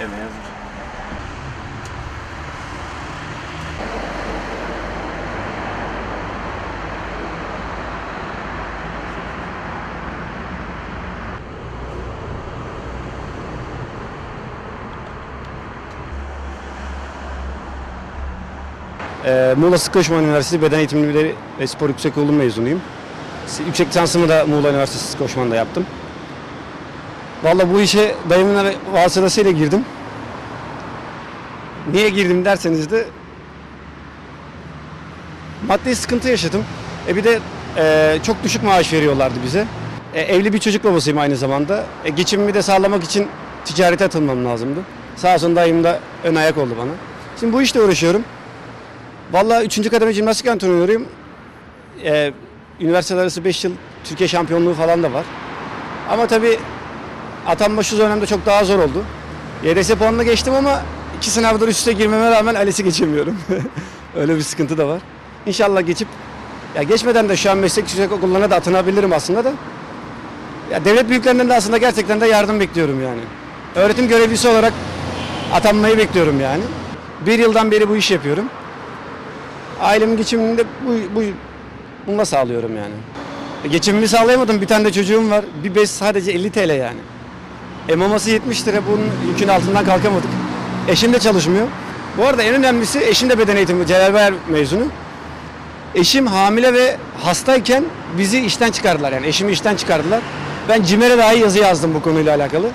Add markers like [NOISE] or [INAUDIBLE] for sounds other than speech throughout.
emeğe hazır. Ee, Muğla Sıtkı Koçman Üniversitesi Beden Eğitimi Bilimleri ve Spor Yüksekokulu mezunuyum. Yüksek lisansımı da Muğla Üniversitesi Sıtkı Koçman'da yaptım. Vallahi bu işe dayımın vasıtasıyla girdim. Niye girdim derseniz de maddi sıkıntı yaşadım. E bir de e, çok düşük maaş veriyorlardı bize. E, evli bir çocuk babasıyım aynı zamanda. E, geçimimi de sağlamak için ticarete atılmam lazımdı. Sağ olsun dayım da ön ayak oldu bana. Şimdi bu işte uğraşıyorum. Vallahi 3. kademe jimnastik antrenörüyüm. Ee, üniversiteler arası 5 yıl Türkiye şampiyonluğu falan da var. Ama tabii atanma şu dönemde çok daha zor oldu. YDS puanına geçtim ama iki sınavdır üst üste girmeme rağmen ALES'i geçemiyorum. [LAUGHS] Öyle bir sıkıntı da var. İnşallah geçip ya geçmeden de şu an meslek yüksek okullarına da atanabilirim aslında da. Ya devlet büyüklerinden de aslında gerçekten de yardım bekliyorum yani. Öğretim görevlisi olarak atanmayı bekliyorum yani. Bir yıldan beri bu iş yapıyorum. Ailemin geçimini de bu, bu, bununla sağlıyorum yani. E, geçimimi sağlayamadım. Bir tane de çocuğum var. Bir bez sadece 50 TL yani. E maması 70 lira. Bunun yükün altından kalkamadık. Eşim de çalışmıyor. Bu arada en önemlisi eşim de beden eğitimi Celal Bayar mezunu. Eşim hamile ve hastayken bizi işten çıkardılar. Yani eşimi işten çıkardılar. Ben CİMER'e dahi yazı yazdım bu konuyla alakalı.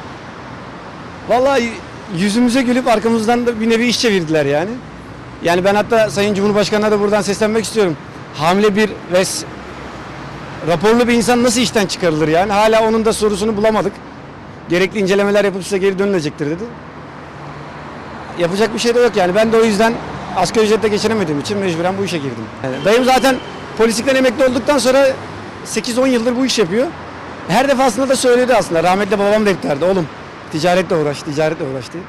Vallahi yüzümüze gülüp arkamızdan da bir nevi iş çevirdiler yani. Yani ben hatta Sayın Cumhurbaşkanı'na da buradan seslenmek istiyorum. Hamile bir ve raporlu bir insan nasıl işten çıkarılır yani? Hala onun da sorusunu bulamadık. Gerekli incelemeler yapıp size geri dönülecektir dedi. Yapacak bir şey de yok yani. Ben de o yüzden asgari ücretle geçinemediğim için mecburen bu işe girdim. Yani dayım zaten polislikten emekli olduktan sonra 8-10 yıldır bu iş yapıyor. Her defasında da söyledi aslında. Rahmetli babam da hep derdi. Oğlum ticaretle uğraş, ticaretle uğraş diye.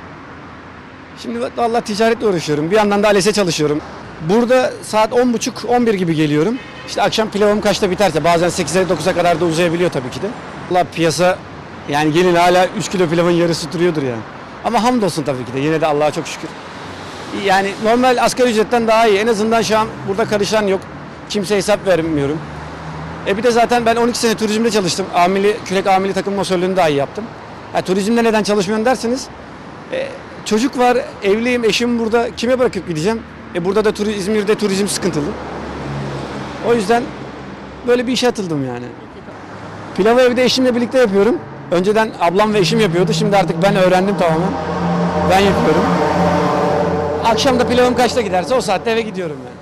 Şimdi vallahi ticaretle uğraşıyorum. Bir yandan da ALES'e çalışıyorum. Burada saat 10.30-11 gibi geliyorum. İşte akşam pilavım kaçta biterse bazen 8'e 9'a kadar da uzayabiliyor tabii ki de. Valla piyasa yani gelin hala 3 kilo pilavın yarısı duruyordur yani. Ama hamdolsun tabii ki de yine de Allah'a çok şükür. Yani normal asgari ücretten daha iyi. En azından şu an burada karışan yok. Kimse hesap vermiyorum. E bir de zaten ben 12 sene turizmde çalıştım. Amili, kürek amili takım masörlüğünü daha iyi yaptım. Ha, turizmde neden çalışmıyorum derseniz e, çocuk var, evliyim, eşim burada. Kime bırakıp gideceğim? E burada da turi- İzmir'de turizm sıkıntılı. O yüzden böyle bir işe atıldım yani. Pilavı evde eşimle birlikte yapıyorum. Önceden ablam ve eşim yapıyordu. Şimdi artık ben öğrendim tamamen. Ben yapıyorum. Akşam da pilavım kaçta giderse o saatte eve gidiyorum yani.